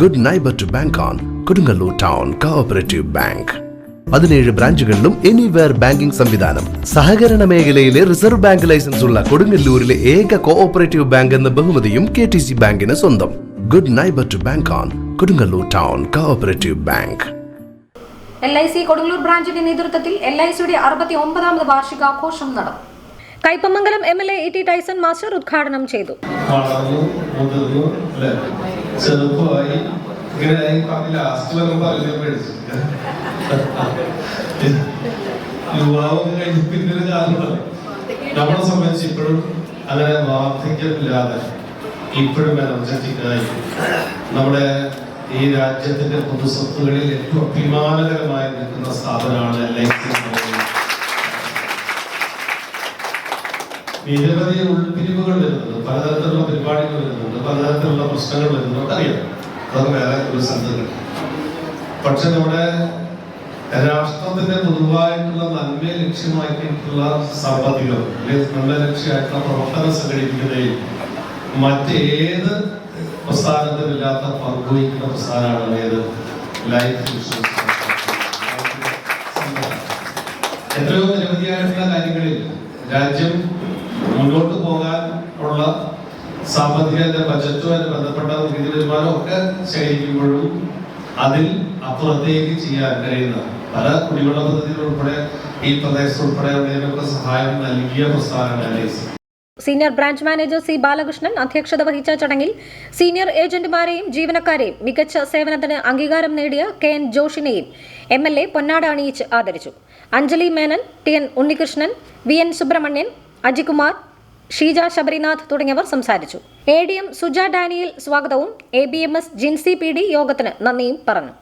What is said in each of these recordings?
Good neighbour to bank on Kodungallur town cooperative bank പതിനേഴ് ബ്രാഞ്ചുകളിലും anywhere banking സംവിധാനം. സഹകരണ മേഖലയിലെ റിസർവ് ബാങ്ക് ലൈസൻസ് ഉള്ള കൊടുങ്ങല്ലൂരിലെ ഏക കോഓപ്പറേറ്റീവ് ബാങ്ക് എന്ന ബഹുമതിയും കെ ടി സി ബാങ്കിന് സ്വന്തം. Good neighbour to bank on Kodungallur town cooperative bank L I C Kodungallur ബ്രാഞ്ചിന്റെ നേതൃത്വത്തിൽ എൽ ഐ സിയുടെ അറുപത്തി ഒമ്പതാമത് വാർഷികാഘോഷം നടന്നു. Kaipamangalam M L A T Tyson master ഉദ്ഘാടനം ചെയ്തു. നമ്മുടെ ഈ രാജ്യത്തിന്റെ പൊതുസ്വത്തുകളിൽ ഏറ്റവും അഭിമാനകരമായി നിൽക്കുന്ന സ്ഥാപനമാണ് എൽ ഐ സി നിരവധി ഉൾപിരിവുകൾ വരുന്നുണ്ട്. പലതരത്തിലുള്ള പരിപാടികൾ വരുന്നുണ്ട്. പലതരത്തിലുള്ള പ്രശ്നങ്ങൾ വരുന്നുണ്ട്. അറിയാം അത് വേറെ ഒരു സംഗതി പക്ഷെ നമ്മുടെ രാഷ്ട്രത്തിന്റെ പൊതുവായിട്ടുള്ള നന്മയെ ലക്ഷ്യമാക്കിയിട്ടുള്ള സാമ്പത്തികം അല്ലെങ്കിൽ നല്ല ലക്ഷ്യമായിട്ടുള്ള പ്രവർത്തനം സംഘടിപ്പിക്കുന്നതിൽ മറ്റേത് പ്രസ്ഥാനത്തിനില്ലാത്ത പങ്കുവയ്ക്കുന്ന പ്രസ്ഥാനമാണ് ഏത്? ലൈഫ് ഇൻഷുറൻസ് എത്രയോ നിരവധിയായിട്ടുള്ള കാര്യങ്ങളിൽ രാജ്യം മുന്നോട്ട് പോകാൻ ഉള്ള സാമ്പത്തിക ബജറ്റുമായി ബന്ധപ്പെട്ട നികുതി വരുമാനം ഒക്കെ ശേഖരിക്കുമ്പോഴും അതിൽ അപ്പുറത്തേക്ക് ചെയ്യാൻ കഴിയുന്ന പല കുടിവെള്ള പദ്ധതികൾ ഉൾപ്പെടെ ഈ പ്രദേശത്ത് ഉൾപ്പെടെ ഉള്ളതിനൊക്കെ സഹായം നൽകിയ പ്രസ്ഥാനമാണ് senior branch manager C Balakrishnan അധ്യക്ഷത വഹിച്ച ചടങ്ങിൽ സീനിയർ ഏജന്റുമാരെയും ജീവനക്കാരെയും മികച്ച സേവനത്തിന് അംഗീകാരം നേടിയ കെ എൻ ജോഷിനെയും എം എൽ എ പൊന്നാട അണിയിച്ച് ആദരിച്ചു. Anjali Menon T N Unnikrishnan V N Subrahmanyan Ajikumar Sheeja Sabarinath തുടങ്ങിയവർ സംസാരിച്ചു. A D M Suja Daniel സ്വാഗതവും A B M S Jincy P D യോഗത്തിന് നന്ദിയും പറഞ്ഞു.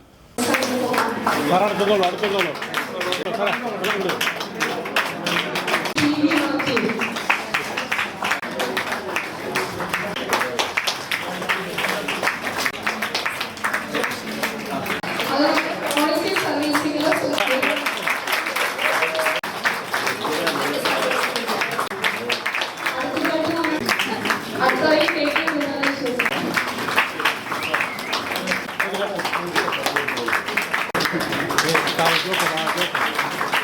Obrigado, viu, Renato?